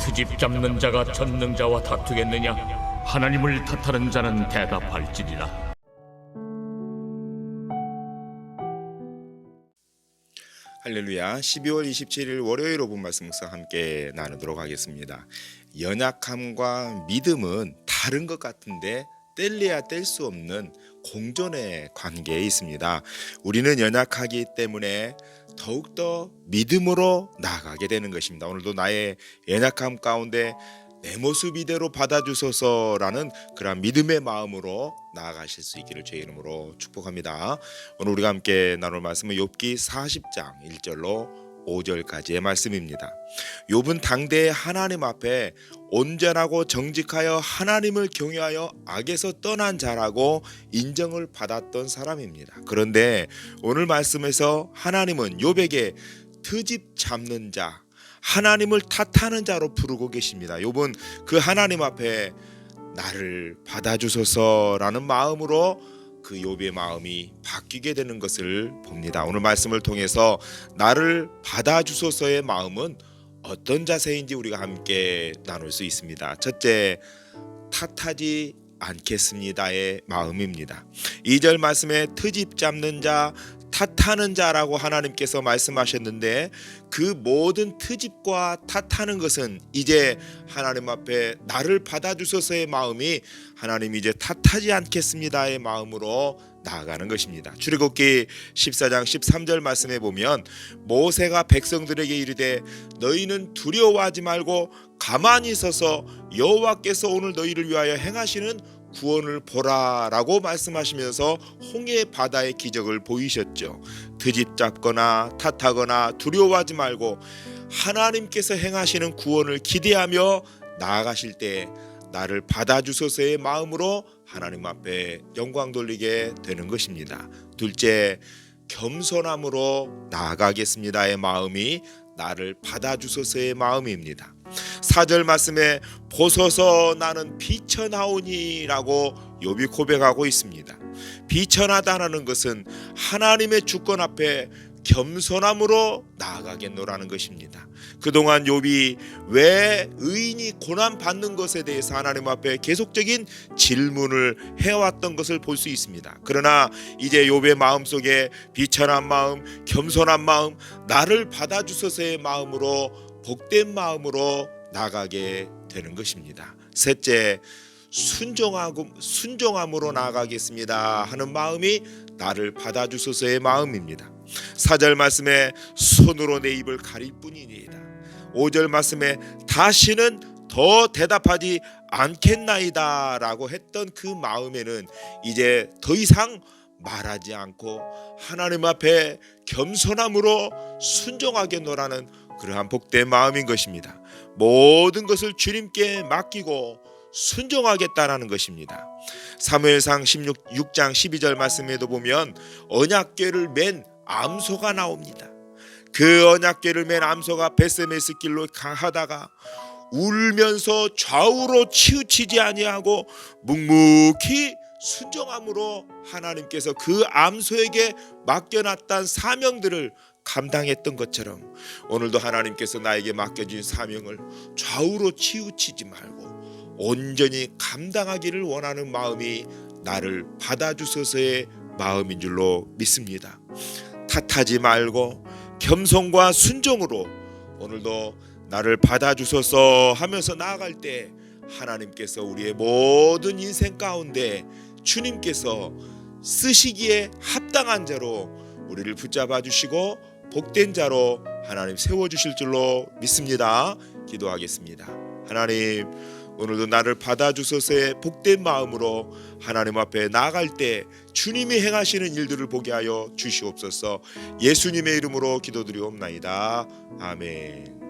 트집 잡는 자가 전능자와 다투겠느냐? 하나님을 탓하는 자는 대답할지니라. 할렐루야. 12월 27일 월요일 오분 말씀 묵상 함께 나누도록 하겠습니다. 연약함과 믿음은 다른 것 같은데 뗄래야 뗄 수 없는 공존의 관계에 있습니다. 우리는 연약하기 때문에 더욱더 믿음으로 나아가게 되는 것입니다. 오늘도 나의 연약함 가운데 내 모습 이대로 받아주소서라는 그런 믿음의 마음으로 나아가실 수 있기를 제 이름으로 축복합니다. 오늘 우리가 함께 나눌 말씀은 욥기 40장 1절로 5절까지의 말씀입니다. 욥은 당대의 하나님 앞에 온전하고 정직하여 하나님을 경외하여 악에서 떠난 자라고 인정을 받았던 사람입니다. 그런데 오늘 말씀에서 하나님은 욥에게 트집 잡는 자, 하나님을 탓하는 자로 부르고 계십니다. 욥은 그 하나님 앞에 나를 받아주소서라는 마음으로 그 욥의 마음이 바뀌게 되는 것을 봅니다. 오늘 말씀을 통해서 나를 받아주소서의 마음은 어떤 자세인지 우리가 함께 나눌 수 있습니다. 첫째, 탓하지 않겠습니다의 마음입니다. 2절 말씀에 트집 잡는 자, 탓하는 자라고 하나님께서 말씀하셨는데 그 모든 트집과 탓하는 것은 이제 하나님 앞에 나를 받아주소서의 마음이 하나님 이제 탓하지 않겠습니다의 마음으로 나아가는 것입니다. 출애굽기 14장 13절 말씀에 보면 모세가 백성들에게 이르되 너희는 두려워하지 말고 가만히 서서 여호와께서 오늘 너희를 위하여 행하시는 구원을 보라라고 말씀하시면서 홍해 바다의 기적을 보이셨죠. 드집 잡거나 탓하거나 두려워하지 말고 하나님께서 행하시는 구원을 기대하며 나아가실 때 나를 받아주소서의 마음으로 하나님 앞에 영광 돌리게 되는 것입니다. 둘째, 겸손함으로 나아가겠습니다의 마음이 나를 받아주소서의 마음입니다. 사절 말씀에 보소서 나는 비천하오니라고 욥이 고백하고 있습니다. 비천하다라는 것은 하나님의 주권 앞에 겸손함으로 나아가겠노라는 것입니다. 그동안 욥이 왜 의인이 고난 받는 것에 대해서 하나님 앞에 계속적인 질문을 해왔던 것을 볼 수 있습니다. 그러나 이제 욥의 마음 속에 비천한 마음, 겸손한 마음, 나를 받아주소서의 마음으로 복된 마음으로 나가게 되는 것입니다. 셋째, 순종하고 순종함으로 나아가겠습니다 하는 마음이 나를 받아주소서의 마음입니다. 사절 말씀에 손으로 내 입을 가릴 뿐이니이다. 5절 말씀에 다시는 더 대답하지 않겠나이다 라고 했던 그 마음에는 이제 더 이상 말하지 않고 하나님 앞에 겸손함으로 순종하겠노라는 그러한 복된 마음인 것입니다. 모든 것을 주님께 맡기고 순종하겠다라는 것입니다. 사무엘상 16, 6장 12절 말씀에도 보면 언약궤를 맨 암소가 나옵니다. 그 언약궤를 맨 암소가 베세메스 길로 가다가 울면서 좌우로 치우치지 아니하고 묵묵히 순종함으로 하나님께서 그 암소에게 맡겨놨던 사명들을 감당했던 것처럼 오늘도 하나님께서 나에게 맡겨진 사명을 좌우로 치우치지 말고 온전히 감당하기를 원하는 마음이 나를 받아주소서의 마음인 줄로 믿습니다. 탓하지 말고 겸손과 순종으로 오늘도 나를 받아주소서 하면서 나아갈 때 하나님께서 우리의 모든 인생 가운데 주님께서 쓰시기에 합당한 자로 우리를 붙잡아 주시고 복된 자로 하나님 세워 주실 줄로 믿습니다. 기도하겠습니다. 하나님 오늘도 나를 받아 주소서의 복된 마음으로 하나님 앞에 나아갈 때 주님이 행하시는 일들을 보게 하여 주시옵소서. 예수님의 이름으로 기도드리옵나이다. 아멘.